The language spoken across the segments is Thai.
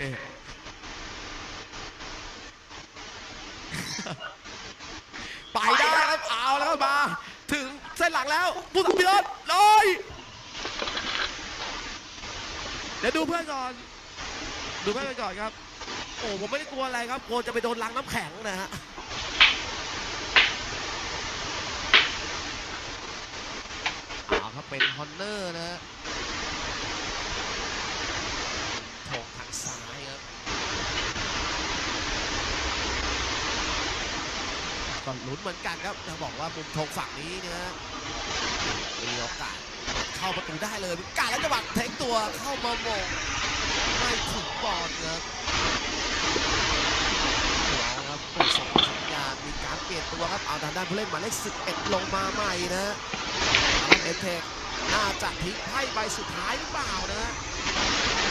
เอ๊ะไปได้ครับ เอาแล้วครับมา ถึงเส้นหลังแล้วผู้สัมพิรถเลยเดี๋ยวดูเพื่อนก่อน ดูเพื่อนกันก่อนครับ โอ้ผมไม่ได้กลัวอะไรครับกลัวจะไปโดนลังน้ำแข็งนะฮะเอาครับเป็นฮอนเนอร์นะฮะโถงทางซ้ายครับ ก็ลุ้นเหมือนกันครับจะบอกว่ามุมธงฝั่งนี้เนี่ยมีโอกาสเข้าประตูได้เลยโอกาสแล้วจังหวะเทคตัวเข้ามาโมงไม่ถึงบอลครับครับเปิดส่งสัญญาณมีการเปลี่ยนตัวครับเอาทางด้านผู้เล่นหมายเลข11 ลงมาใหม่นะเอเทคน่าจะทิ้งไพ่ใบสุดท้ายหรือเปล่านะ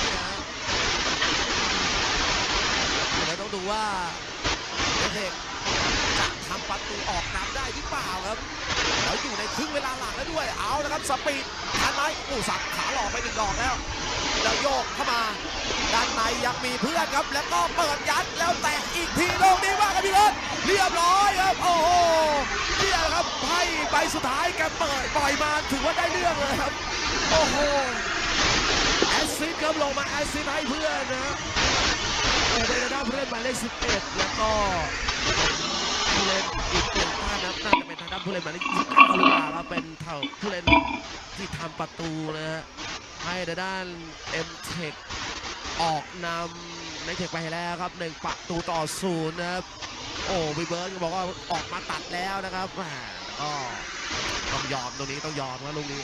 นี่ฮะเดี๋ยวต้องดูว่าเอเทคจะทำ ประตูออกนำได้หรือเปล่าครับแล้วอยู่ในครึ่งเวลาหลังแล้วด้วย เอาละครับสปีดทันไหมอู้สับขาหลอกไปหนึ่งดอกแล้วแล้วโยกเข้ามาด้านในยังมีเพื่อนครับ แล้วก็เปิดยัดแล้วแตะอีกทีโลงนี้ว่ากันพี่รถเรียบร้อยครับ โอ้โหเนี่ยครับไพ่ใบสุดท้ายแกเปิดปล่อยมาถือว่าได้เรื่องเลยครับ โอ้โหแอสซิสต์ครับลงมาแอสซิสต์ให้เพื่อนนะโอ้เป็นด้านเพื่อนมาเลข11 แล้วก็ น่าจะเป็นทางด้านผู้เล่นหมายเลข29หรือเปล่าครับเป็นเท่าผู้เล่นที่ทำประตูนะฮะให้ด้าน m t e c h ออกนำในเทคไปแล้วครับหนึ่งประตูต่อศูนย์นะครับโอ้วีเบิร์ดก็บอกว่าออกมาตัดแล้วนะครับแหมก็ต้องยอมตรงนี้ต้องยอมนะลูกนี้